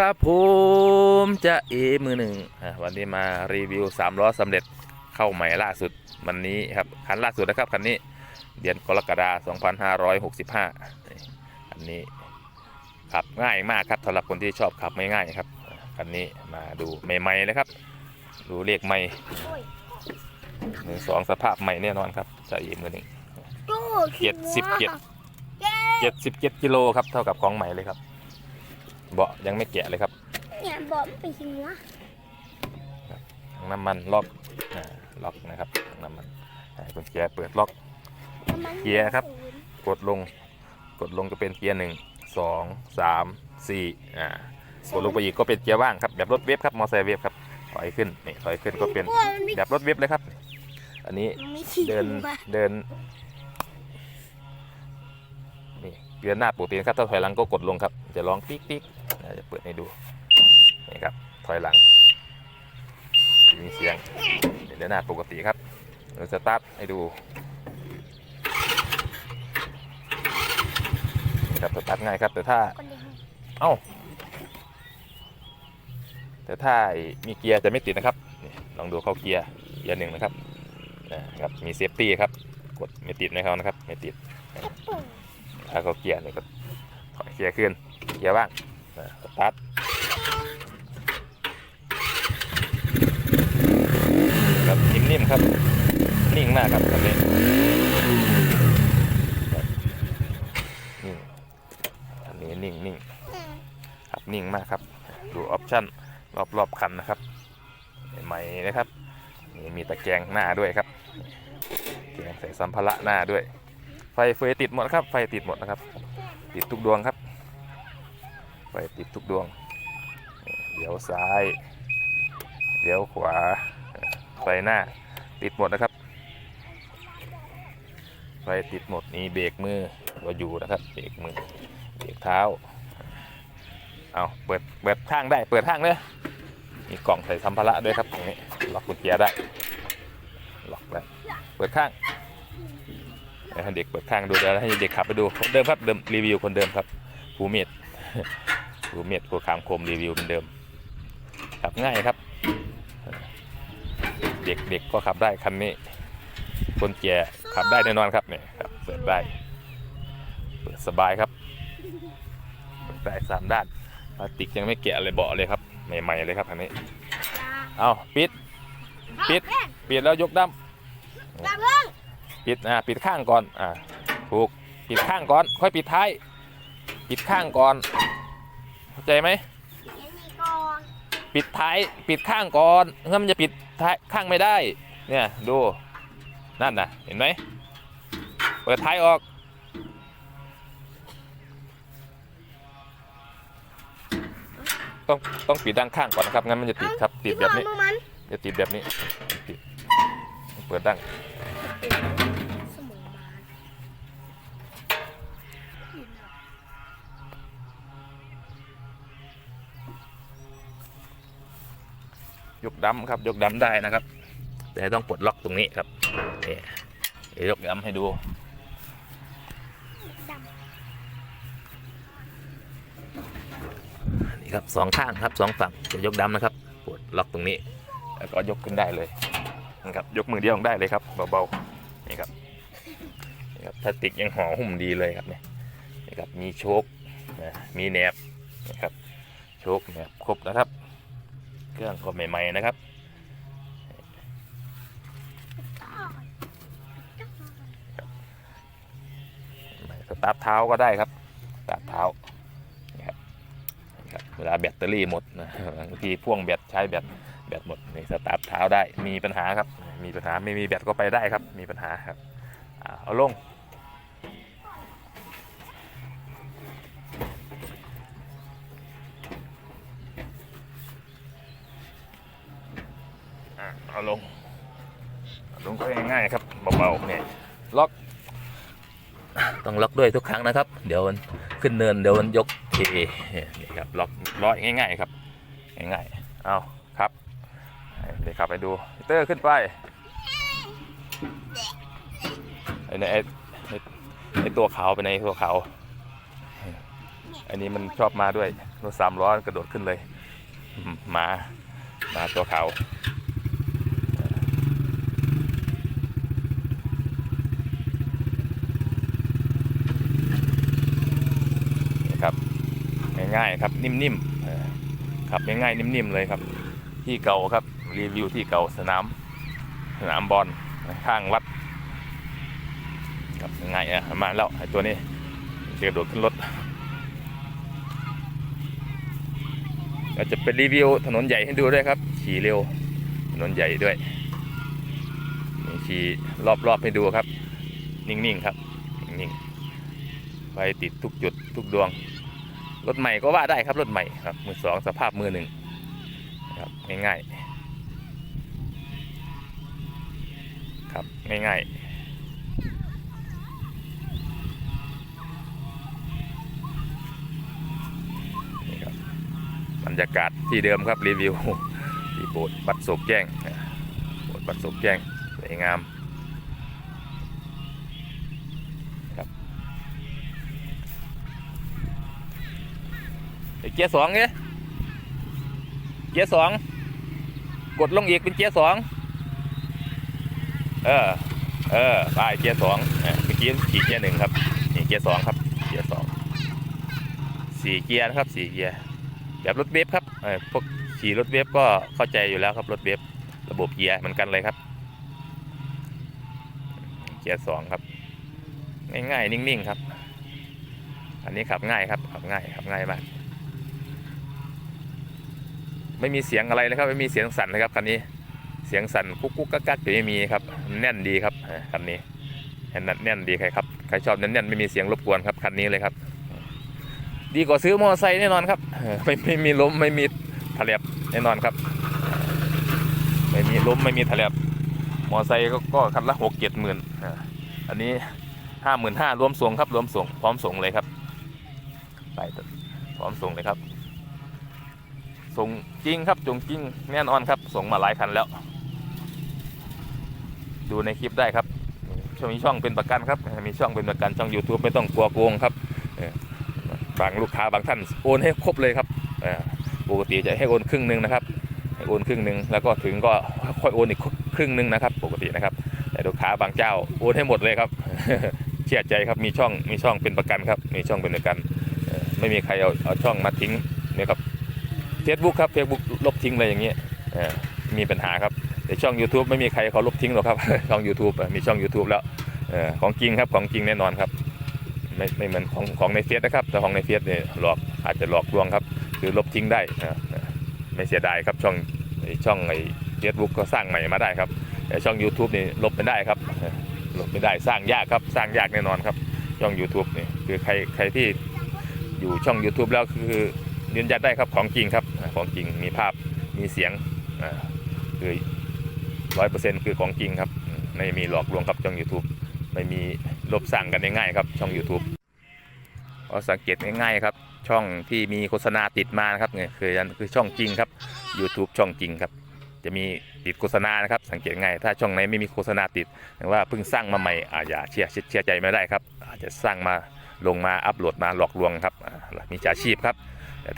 ครับผมจะเอมือหนึ่งอะวันนี้มารีวิว3ล้อสำเร็จเข้าใหม่ล่าสุดวันนี้ครับคันล่าสุดนะครับคันนี้เดือนกรกฎาคม2565นี่คันนี้ขับง่ายมากครับสำหรับคนที่ชอบขับไม่ง่ายครับคันนี้มาดูใหม่ๆเลยครับ ดูเลขใหม่หนึ่งสองสภาพใหม่แน่นอนครับจะเอมือหนึ่งเจ็ดสิบเจ็ดเจ็ดสิบเจ็ดกิโลครับเท่ากับของใหม่เลยครับ เบาะยังไม่แกะเลยครับเนี่ยบอกมันไปหิงวะถังน้ำมันล็อกอ่าล็อกนะครับถังน้ำมันให้กุญแจเปิดล็อกเกียร์ครับ กดลงกดลงก็เป็นเกียร์หนึ่งสองสามสี่อ่ากดลงไปอีกก็เป็นเกียร์ว่างครับแบบรถเวฟครับมอเตอร์ไซค์เวฟครับถอยขึ้นนี่ถอยขึ้นก็เป็นกลัวมันไม่แบบรถเวฟเลยครับ อันนี้มันไม่ขี้เดินวะเดินนี่ เดือนหน้าปกตินะครับถ้าถอยหลังก็กดลงครับ จะร้องปิ๊กปิ๊กจะเปิดให้ดูนี่ครับถอยหลังมีเสียงเดือนหน้าปกติครับเราสตาร์ทให้ดูครับสตาร์ทง่ายครับแต่ถ้าเอ้าแต่ถ้ามีเกียร์จะไม่ติดนะครับลองดูเข้าเกียร์เกียร์หนึ่งนะครับนะครับมีเซฟตี้ครับกดไม่ติดนะครับนะครับไม่ติด ถ้าเขาเกียร์เนี่ยก็ถอยเกียร์ขึ้นเกียร์ว่างสตาร์ทครับนิ่มๆครับนิ่งมากครับคันนี้นิ่งอันนี้นิ่งนิ่งครับนิ่งมากครับ ดูออปชั่นรอบๆคันนะครับใหม่นะครับนี่มีตะแกรงหน้าด้วยครับแกรงใส่สัมภาระหน้าด้วย ไฟเฟยติดหมดครับ ไฟติดหมดนะครับ ติดทุกดวงครับ ไฟติดทุกดวงเดี๋ยวซ้ายเดี๋ยวขวาไฟหน้าติดหมดนะครับ ไฟติดหมดนี่เบรกมือก็อยู่นะครับเบรกมือเบรกเท้าเอาเปิดเปิดข้างได้เปิดข้างเลยมีกล่องใส่สัมภาระด้วยครับตรงนี้ล็อกกุญแจได้ล็อกได้เปิดข้าง ให้เด็กเปิดข้างดูแล้วให้เด็กขับไปดูคนเดิมครับเดิมรีวิวคนเดิมครับภูเมียดภูเมียดภูขามคมรีวิวเป็นเดิมขับง่ายครับ เด็กเด็กก็ขับได้คันนี้ คนแก่ขับได้แน่นอนครับเนี่ยครับเปิดได้เปิดสบายครับเปิดได้สามด้านพลาสติกยังไม่แกะเลยเบาะเลยครับใหม่ๆเลยครับคันนี้เอาปิดปิดปิดแล้วยกดั้มตาเพิ่ง ปิดอ่าปิดข้างก่อนอ่าถูกปิดข้างก่อน ค่อยปิดท้าย ปิดข้างก่อน เข้าใจไหมเดี๋ยวมีกองปิดท้ายปิดข้างก่อนเพื่อมันจะปิดท้ายข้างไม่ได้ เนี่ยดูนั่นน่ะเห็นไหมเปิดท้ายออกต้องต้องปิดด้านข้างก่อนนะครับงั้นมันจะติดครับติดแบบนี้พี่พ่อมันจะติดแบบนี้ติดเปิดดั้ง ยกดำครับ ยกดำได้นะครับ แต่ต้องปลดล็อกตรงนี้ครับนี่เดี๋ยวยกดำให้ดูนี่ครับสองข้างครับสองฝั่งจะยกดำนะครับปลดล็อกตรงนี้ แล้วก็ยกขึ้นได้เลยนะครับยกมือเดียวได้เลยครับเบาๆนี่ครับนี่ครับพลาสติกยังห่อหุ้มดีเลยครับเนี่ยนี่ครับมีโชคนะมีแหนบนะครับโชคแหนบครบนะครับ เครื่องก็ใหม่ ๆ นะครับ สตาร์ทเท้าก็ได้ครับ สตาร์ทเท้านี่ครับเวลาแบตเตอรี่หมดนะบางทีพ่วงแบตใช้แบตแบตหมดนี่สตาร์ทเท้าได้มีปัญหาครับ มีปัญหาไม่มีแบตก็ไปได้ครับ มีปัญหาครับเอาลง เอาลงลงก็ง่ายๆครับเบาๆเนี่ยล็อกต้องล็อกด้วยทุกครั้งนะครับ เดี๋ยวมันขึ้นเนินเดี๋ยวมันยกเทนี่ครับล็อกร้อยง่ายๆครับง่ายๆเอาครับเดี๋ยวขับไปดูเตอร์ขึ้นไปไอ้เนี่ยไอ้ไอ้ตัวขาวไปในตัวขาวอันนี้มันชอบมาด้วยรถสามล้อกระโดดขึ้นเลยมมามาตัวขาวนี่ครับ ง่ายๆครับนิ่มๆเออครับง่ายๆนิ่มๆเลยครับ ที่เก่าครับรีวิวที่เก่าสนามสนามบอลข้างวัดครับง่ายอะมาแล้วไอ้ตัวนี้จะกระโดดขึ้นรถเราจะเป็นรีวิวถนนใหญ่ให้ดูด้วยครับขี่เร็วถนนใหญ่ด้วยขี่รอบๆให้ดูครับ นิ่งๆครับนิ่งๆไฟติดทุกจุดทุกดวง รถใหม่ก็ว่าได้ครับรถใหม่ครับมือสองสภาพมือหนึ่งครับง่ายๆครับง่ายๆนี่ครับบรรยากาศที่เดิมครับรีวิวที่โบสถ์บัดโศกแจ้งโบสถ์บัดโศกแจ้งสวยงามครับ ไอ้ เกียร์สองเนี่ยเกียร์สองกดลงอีกเป็นเกียร์สองเออเออไปเกียร์สองเมื่อกี้ขี่เกียร์หนึ่งครับนี่เกียร์สองครับเกียร์สองสี่เกียร์นะครับสี่เกียร์แบบรถเวฟครับเออพวกขี่รถเวฟก็เข้าใจอยู่แล้วครับรถเวฟระบบเกียร์เหมือนกันเลยครับ เกียร์สองครับ ง่ายๆนิ่งๆครับ อันนี้ขับง่ายครับขับง่ายขับง่ายมาก ไม่มีเสียงอะไรเลยครับไม่มีเสียงสั่นเลยครับคันนี้เสียงสั่นกุ๊กกุ๊กกักกักจะไม่มีครับแน่นดีครับคันนี้แน่นแน่นดีใครครับใครชอบแน่นๆไม่มีเสียงรบกวนครับคันนี้เลยครับ ดีกว่าซื้อมอเตอร์ไซค์แน่นอนครับไม่ไม่มีล้มไม่มีทะเลบแน่นอนครับ ไม่มีล้มไม่มีทะเลบมอเตอร์ไซค์ก็คันละหกเจ็ดหมื่นอันนี้ห้าหมื่นห้ารวมส่งครับรวมส่งพร้อมส่งเลยครับไปพร้อมส่งเลยครับ ส่งจริงครับจงจริงแน่นอนครับ ส่งมาหลายคันแล้ว ดูในคลิปได้ครับช่องมีช่องเป็นประกันครับ มีช่องเป็นประกันช่อง YouTube ไม่ต้องกลัวโกงครับบางลูกค้าบางท่านโอนให้ครบเลยครับปกติจะให้โอนครึ่งหนึ่งนะครับโอนครึ่งหนึ่งแล้วก็ถึงก็ค่อยโอนอีกครึ่งหนึ่งนะครับ ปกตินะครับ แต่ลูกค้าบางเจ้าโอนให้หมดเลยครับเชื่อใจครับมีช่องมีช่องเป็นประกันครับ มีช่องเป็นประกัน ไม่มีใครเอาเอาช่องมาทิ้ง เฟซบุ๊กครับเฟซบุ๊กลบทิ้งเลยอย่างเงี้ยมีปัญหาครับแต่ช่อง YouTube ไม่มีใครเขาลบทิ้งหรอกครับ ช่อง YouTube มีช่อง YouTube แล้วอของจริงครับของจริงแน่นอนครับ ไม่ไม่เหมือนของของในเฟซนะครับแต่ของในเฟซเนี่ยหลอกอาจจะหลอกลวงครับคือลบทิ้งได้นะไม่เสียดายครับช่องช่องไอ้เฟซบุ๊กก็สร้างใหม่มาได้ครับแต่ช่อง YouTube นี่ลบไม่ได้ครับลบไม่ได้สร้างยากครับสร้างยากแน่นอนครับช่อง YouTube นี่คือใครใครที่อยู่ช่อง YouTube แล้วคือยืนยันได้ครับของจริงครับ ของจริงมีภาพมีเสียงคือร้อยเปอร์เซ็นต์คือของจริงครับ ไม่มีหลอกลวงครับช่อง YouTube ไม่มีลบสั่งกันง่ายๆครับช่อง YouTube ก็สังเกตง่ายๆครับ ช่องที่มีโฆษณาติดมานะครับเนี่ยคืออันคือช่องจริงครับ YouTube ช่องจริงครับ จะมีติดโฆษณานะครับ สังเกตง่ายถ้าช่องไหนไม่มีโฆษณาติดหรือว่าเพิ่งสร้างมาใหม่อาจจะเชื่อเชื่อใจไม่ได้ครับอาจจะสร้างมาลงมาอัปโหลดมาหลอกลวงครับมีจฉาชีพครับ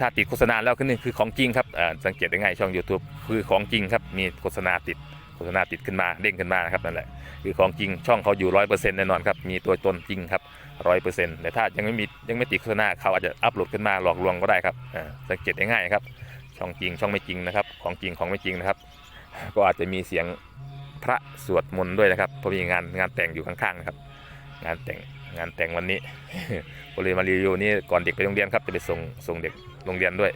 ถ้าติดโฆษณาแล้วคือนี่คือของจริงครับสังเกตได้ง่ายช่อง YouTube คือของจริงครับมีโฆษณาติดโฆษณาติดขึ้นมาเด้งขึ้นมานะครับนั่นแหละคือของจริงช่องเขาอยู่ร้อยเปอร์เซ็นต์แน่นอนครับมีตัวตนจริงครับร้อยเปอร์เซ็นต์แต่ถ้ายังไม่มียังไม่ติดโฆษณาเขาอาจจะอัปโหลดขึ้นมาหลอกลวงก็ได้ครับสังเกตได้ง่ายครับช่องจริงช่องไม่จริงนะครับของจริงของไม่จริงนะครับ ก็อาจจะมีเสียงพระสวดมนต์ด้วยนะครับเพราะมีงานงานแต่งอยู่ข้างๆนะครับงานแต่ง งานแต่งวันนี้ก็เลยมารีวิวนี่ก่อนเด็กไปโรงเรียนครับจะไปส่งส่งเด็กโรงเรียนด้วย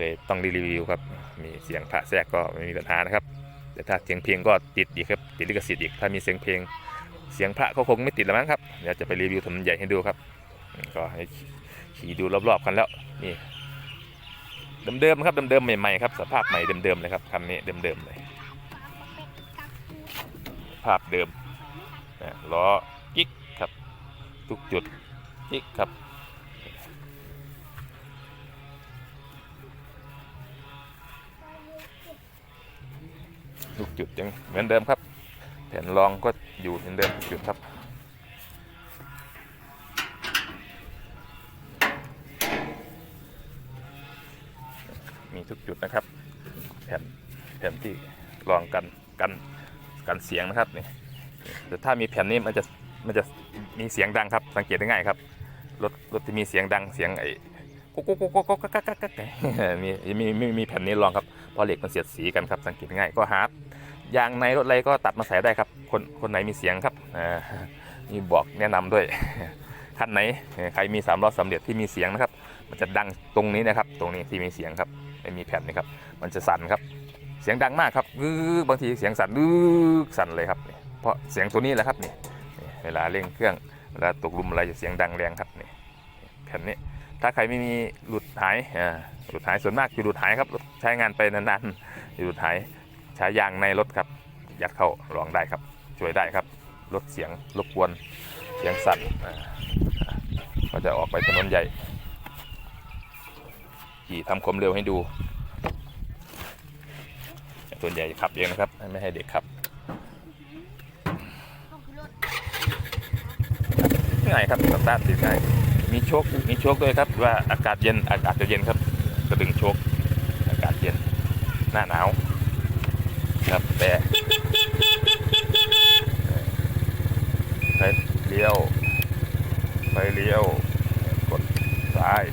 เลยต้องรีวิวครับมีเสียงพระแทรกก็ไม่มีปัญหานะครับ แต่ถ้าเสียงเพลงก็ติดอีกครับติดลิขสิทธิ์อีกถ้ามีเสียงเพลง เสียงพระก็คงไม่ติดแล้วมั้งครับเดี๋ยวจะไปรีวิวถนนใหญ่ให้ดูครับ ก็ให้ขี่ดูรอบๆกันแล้วนี่เดิมๆครับเดิมๆใหม่ๆครับสภาพใหม่เดิมๆเลยครับคันนี้เดิมๆเลยภาพเดิมนะล้อกิ๊ก ทุกจุดกิ๊กครับ ทุกจุดยังเหมือนเดิมครับ แผ่นรองก็อยู่เหมือนเดิมทุกจุดครับมีทุกจุดนะครับ แผ่นแผ่นที่รองกันกันกันเสียงนะครับนี่แต่ถ้ามีแผ่นนี้มันจะมันจะ มีเสียงดังครับ สังเกตได้ง่ายครับ รถรถที่มีเสียงดังเสียงไอ้กุ๊กกุ๊กกุ๊กกุ๊กกุ๊กกักกักกักมีมีมีมีแผ่นนี้รองครับพอเหล็กมันเสียดสีกันครับ สังเกตง่ายก็หาร์ดยางในรถอะไรก็ตัดมาใส่ได้ครับ คนคนไหนมีเสียงครับอ่ามีบอกแนะนำด้วยคันไหนใครมีสามล้อสำเร็จที่มีเสียงนะครับ มันจะดังตรงนี้นะครับ ตรงนี้ที่มีเสียงครับไม่มีแผ่นนี่ครับ มันจะสั่นครับ เสียงดังมากครับบางทีเสียงสั่นวือสั่นเลยครับ เพราะเสียงตัวนี้แหละครับนี่ เวลาเร่งเครื่องเวลาตกลุมอะไรจะเสียงดังแรงครับนี่แผ่นนี้ ถ้าใครไม่มีหลุดหายอ่าหลุดหายส่วนมากจะหลุดหายครับใช้งานไปนานๆจะหลุดหายใช้ยางในรถครับ ยัดเข้าลองได้ครับ ช่วยได้ครับลดเสียงรบกวนเสียงสั่นอ่าอ่าก็จะออกไปถนนใหญ่ขี่ทำความเร็วให้ดูส่วนใหญ่ขับเองนะครับ ไม่ให้เด็กขับ ห้องคือรถ ง่ายครับสตาร์ทติดง่ายมีโชคมีโชคด้วยครับว่าอากาศเย็นอากาศจะเย็นครับกระดึงโชคอากาศเย็นหน้าหนาวครับแต่ไฟเลี้ยวไฟเลี้ยวกดซ้าย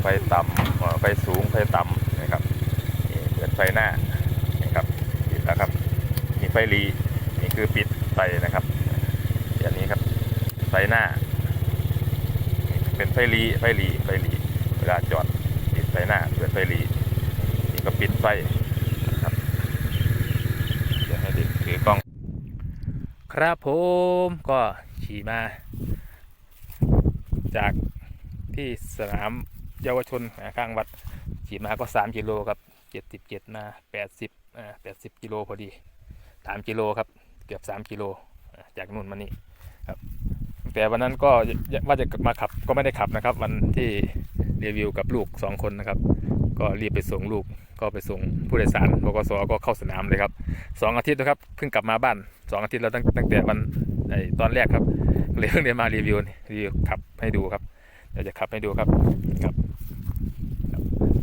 ไฟต่ำไฟสูงไฟต่ำนะครับนี่เปิดไฟหน้านะครับปิดแล้วครับมีไฟรีนี่คือปิดไฟนะครับอย่างนี้ครับ ไฟหน้า เป็นไฟลีไฟลีไฟลีเวลาจอดปิดไฟหน้าเปิดไฟลีนี่ก็ปิดไฟครับเดี๋ยวให้เด็กถือกล้อง ครับผมก็ขี่มา จากที่สนามเยาวชนข้างวัดขี่มาก็ 3 กิโลครับ77มา80อ่า80 กิโลพอดี 3 กิโลครับ เกือบ 3 กิโลจากนู่นมานี่ แต่วันนั้นก็ว่าจะมาขับก็ไม่ได้ขับนะครับ วันที่รีวิวกับลูกสองคนนะครับ ก็รีบไปส่งลูกก็ไปส่งผู้โดยสารบกสก็เข้าสนามเลยครับสองอาทิตย์นะครับเพิ่งกลับมาบ้านสองอาทิตย์แล้วตั้งตั้งแต่วันไอตอนแรกครับเลยเพิ่งได้มารีวิวนี่รีวิวขับให้ดูครับเดี๋ยวจะขับให้ดูครับครับ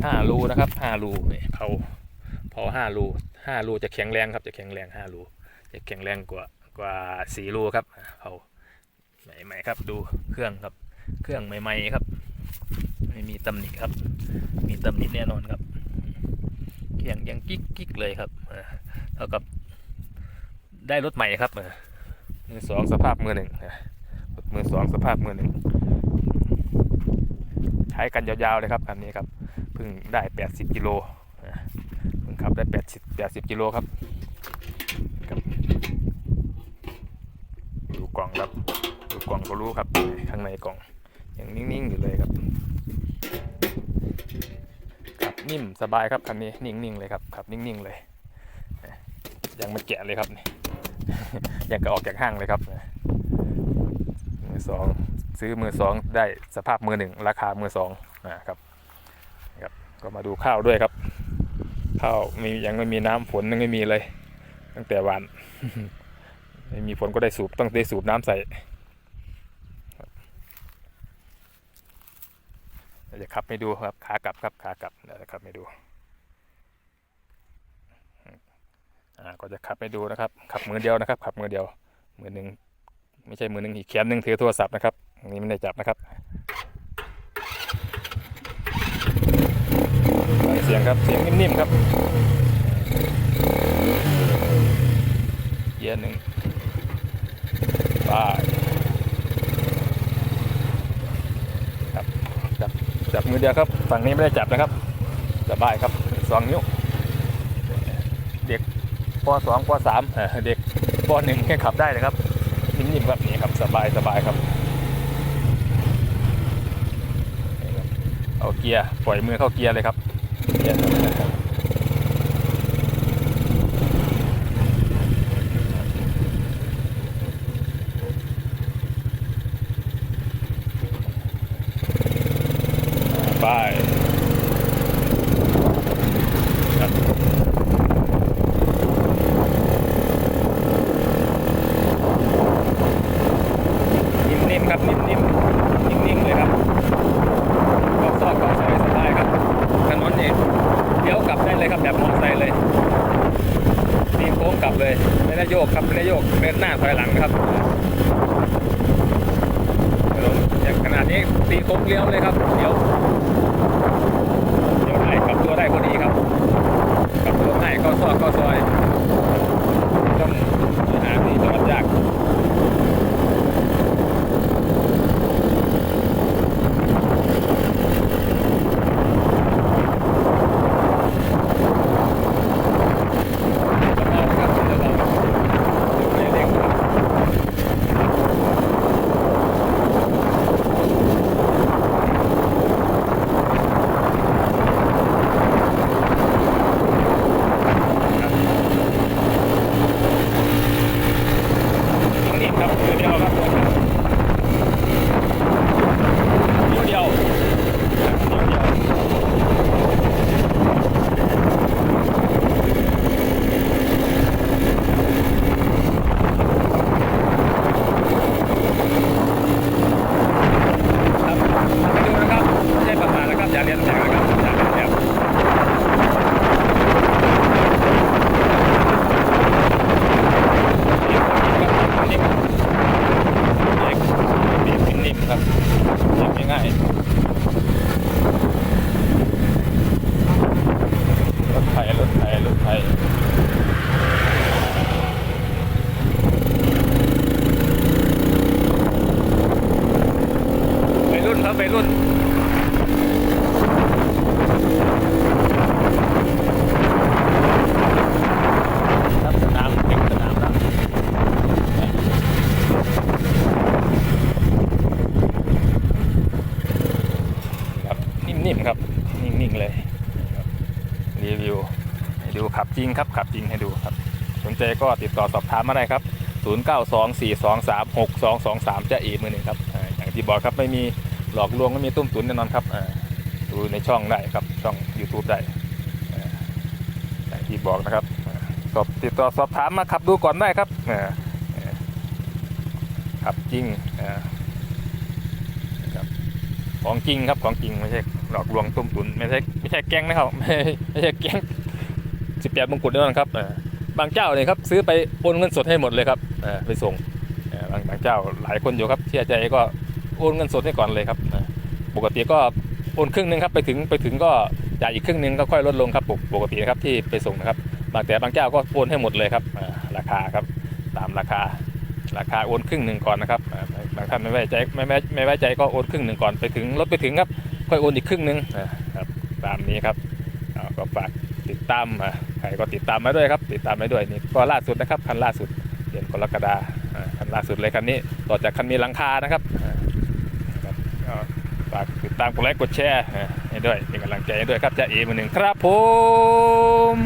ห้ารูนะครับห้ารูเนี่ยเผาเผาห้ารูห้ารูจะแข็งแรงครับจะแข็งแรงห้ารูจะแข็งแรงกว่ากว่าสี่รูครับเผา ใหม่ๆครับดูเครื่องครับ เครื่องใหม่ๆครับ ไม่มีตำหนิครับ มีตำหนิแน่นอนครับเครื่องยังกิ๊กกิ๊กเลยครับเท่ากับได้รถใหม่ครับมือสองสภาพมือหนึ่งนะมือสองสภาพมือหนึ่งใช้กันยาวๆเลยครับคันนี้ครับเพิ่งได้ 80กิโลอะเพิ่งขับได้ 80 80กิโลครับครับดูกล่องครับ ดูกล่องก็รู้ครับข้างในกล่องยังนิ่งๆอยู่เลยครับขับนิ่มสบายครับคันนี้นิ่งๆเลยครับขับนิ่งๆเลยยังไม่แกะเลยครับนี่ยังก็ออกจากห้างเลยครับมือสองซื้อมือสองได้สภาพมือหนึ่งราคามือสองนะครับครับ ก็มาดูข้าวด้วยครับ ข้าวมียังไม่มีน้ำฝนยังไม่มีเลย ตั้งแต่วันไม่มีฝนก็ได้สูบต้องได้สูบน้ำใส่ เดี๋ยวจะขับให้ดูครับขากลับครับขากลับเดี๋ยวจะขับให้ดูอ่าก็จะขับให้ดูนะครับ ขับมือเดียวนะครับ ขับมือเดียว มือหนึ่งไม่ใช่มือหนึ่งอีกแขนหนึ่งถือโทรศัพท์นะครับนนี้ไม่ได้จับนะครับเสียงครับเสียงนิ่มๆครับเกียร์หนึ่งไปครับจับจับ มือเดียวครับ ฝั่งนี้ไม่ได้จับนะครับสบายครับสองนิ้ว เด็กปสองปสามเออเด็กปหนึ่งแค่ขับได้เลยครับ นิ่มๆครับนี่ครับสบายสบายครับนี่ครับ เอาเกียร์ปล่อยมือเข้าเกียร์เลยครับเกียร์ามมาได้ครับ 0924236223จะอีกมือหนึ่งครับอย่างที่บอกครับไม่มีหลอกลวงไม่มีตุ้มตุ๋นแน่นอนครับดูในช่องได้ครับช่อง YouTube ได้อย่างที่บอกนะครับสอบติดต่อสอบถามมาขับดูก่อนได้ครับขับจริงของจริงครับของจริงไม่ใช่หลอกลวงตุ้มตุ๋นไม่ใช่ไม่ใช่แก๊งนะครับไม่ใช่แก๊งสิบแปดมงกุฎแน่นอนครับอ บางเจ้าเนี่ยครับ ซื้อไปโอนเงินสดให้หมดเลยครับไปส่งบางบางเจ้าหลายคนอยู่ครับเชื่อใจก็โอนเงินสดให้ก่อนเลยครับปกติก็โอนครึ่งนึงครับไปถึงไปถึงก็จ่ายอีกครึ่งนึงก็ค่อยลดลงครับปกปกตินะครับที่ไปส่งนะครับ บางแต่บางเจ้าก็โอนให้หมดเลยครับราคาครับตามราคาราคาโอนครึ่งหนึ่งก่อนนะครับบางท่านไม่ไว้ใจไม่ไม่ไม่ไว้ใจก็โอนครึ่งหนึ่งก่อนไปถึงรถไปถึงครับค่อยโอนอีกครึ่งหนึ่งครับตามนี้ครับก็ฝาก ติดตามอะใครก็ติดตามมาด้วยครับ ติดตามมาด้วยนี่ก็ล่าสุดนะครับคันล่าสุดเดือนกรกฎาคันล่าสุดเลยคันนี้ ต่อจากคันมีหลังคานะครับอ่านะครับก็ฝากติดตามกดไลค์กดแชร์อ่าให้ด้วยเป็นกำลังใจให้ด้วยครับจ้าเอมือหนึ่งครับผม